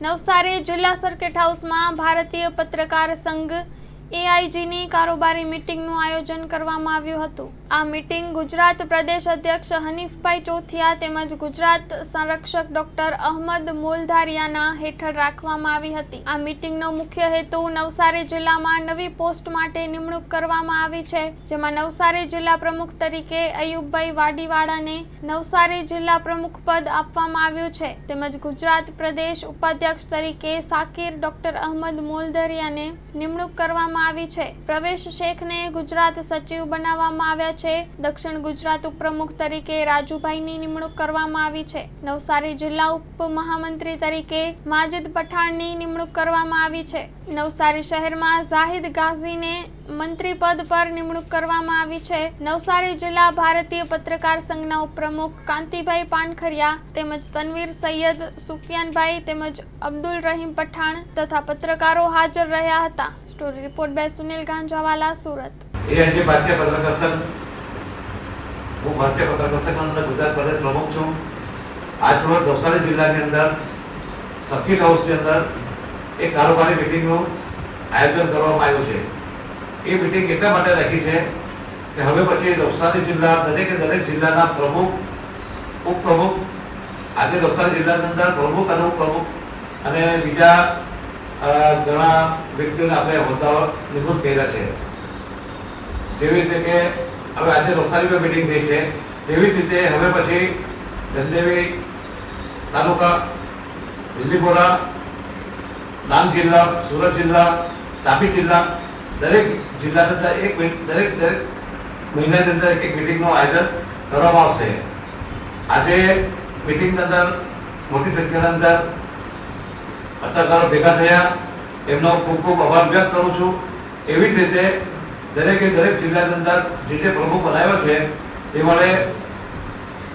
નવસારી જિલ્લા સર્કિટ હાઉસમાં ભારતીય પત્રકાર સંઘ એઆઈજીની કારોબારી મિટિંગનું આયોજન કરવામાં આવ્યું હતું. આ મિટિંગ ગુજરાત પ્રદેશ અધ્યક્ષ હનીફભાઈ ચોથિયા તેમજ ગુજરાત સંરક્ષક ડોક્ટર અહમદ મોલધારિયાના હેઠળ રાખવામાં આવી હતી. આ મિટિંગનો મુખ્ય હેતુ નવસારી જિલ્લામાં નવી પોસ્ટ માટે નિમણૂક કરવામાં આવી છે, જેમાં નવસારી જિલ્લા પ્રમુખ તરીકે અયુબભાઈ વાડીવાળાને નવસારી જિલ્લા પ્રમુખ પદ આપવામાં આવ્યું છે, તેમજ ગુજરાત પ્રદેશ ઉપાધ્યક્ષ તરીકે સાકિર ડોક્ટર અહમદ મોલધારિયાને નિમણૂક કરવામાં આવી છે. પ્રવેશ શેખને ગુજરાત સચિવ બનાવવામાં આવ્યા છે. દક્ષિણ ગુજરાત ઉપપ્રમુખ તરીકે રાજુભાઈની નિમણૂક કરવામાં આવી છે. નવસારી જિલ્લા ઉપ મહામંત્રી તરીકે માજિદ પઠાણની નિમણૂક કરવામાં આવી છે. નવસારી શહેરમાં ઝાહિદ ગાઝીને મંત્રી પદ પર નિમણૂક કરવામાં આવી છે. નવસારી જિલ્લા ભારતીય પત્રકાર સંઘના ઉપપ્રમુખ કાંતિભાઈ પાનખરિયા તેમજ તનવીર સૈયદ સુફિયાનભાઈ તેમજ અબ્દુલ રહીમ પઠાણ તથા પત્રકારો હાજર રહ્યા હતા. Story report by Sunil Ganjawala, Surat. એ ભારતીય પત્રકાર સંઘ, હું ભારતીય પત્રકાર સંઘ ગુજરાત પ્રદેશ પ્રમુખ છું. આજ રોજ નવસારી જિલ્લાની અંદર સર્કિટ હાઉસની અંદર એક કારોબારી મિટિંગનું આયોજન કરવામાં આવ્યું છે. એ મિટિંગ એટલા માટે રાખી છે કે હવે પછી નવસારી જિલ્લા દરેકે દરેક જિલ્લાના પ્રમુખ, ઉપપ્રમુખ, આજે નવસારી જિલ્લાની અંદર પ્રમુખ અને ઉપપ્રમુખ અને બીજા ઘણા વ્યક્તિઓને આપણે હોદ્દાઓ નિમણૂક કર્યા છે. જેવી રીતે કે હવે આજે નવસારીમાં મિટિંગ થઈ છે. તેવી જ રીતે હવે પછી ધનદેવી તાલુકા દિલ્હીપોરા ડાંગ જિલ્લા, સુરત જિલ્લા, તાપી જિલ્લા દરેક જિલ્લાની અંદર એક દરેક દરેક મહિનાની અંદર એક એક મિટિંગનું આયોજન કરવામાં આવશે. આજે મિટિંગની અંદર મોટી સંખ્યાની અંદર પત્રકારો ભેગા થયા. એમનો ખૂબ ખૂબ આભાર વ્યક્ત કરું છું. એવી જ રીતે દરેકે દરેક જિલ્લાની અંદર જે જે પ્રમુખ બનાવ્યો છે તે માટે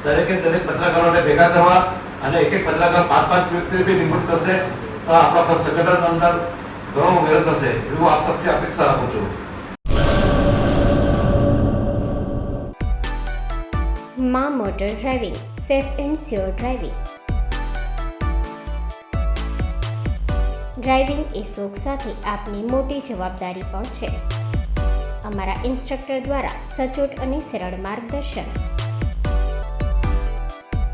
દરેકે દરેક પત્રકારોને ભેગા કરવા અને એક એક પત્રકાર પાંચ પાંચ વ્યક્તિ બી નિમણૂક થશે. તો આપણા પર સંગઠન અંદર ઘણો ઉમેરો થશે એવું આપ સૌથી અપેક્ષા રાખું છું મા motor driving safe and sure driving driving એ શોખ સાથે આપની મોટી જવાબદારી પણ છે. અમારા ઇન્સ્ટ્રક્ટર દ્વારા સચોટ અને સરળ માર્ગદર્શન.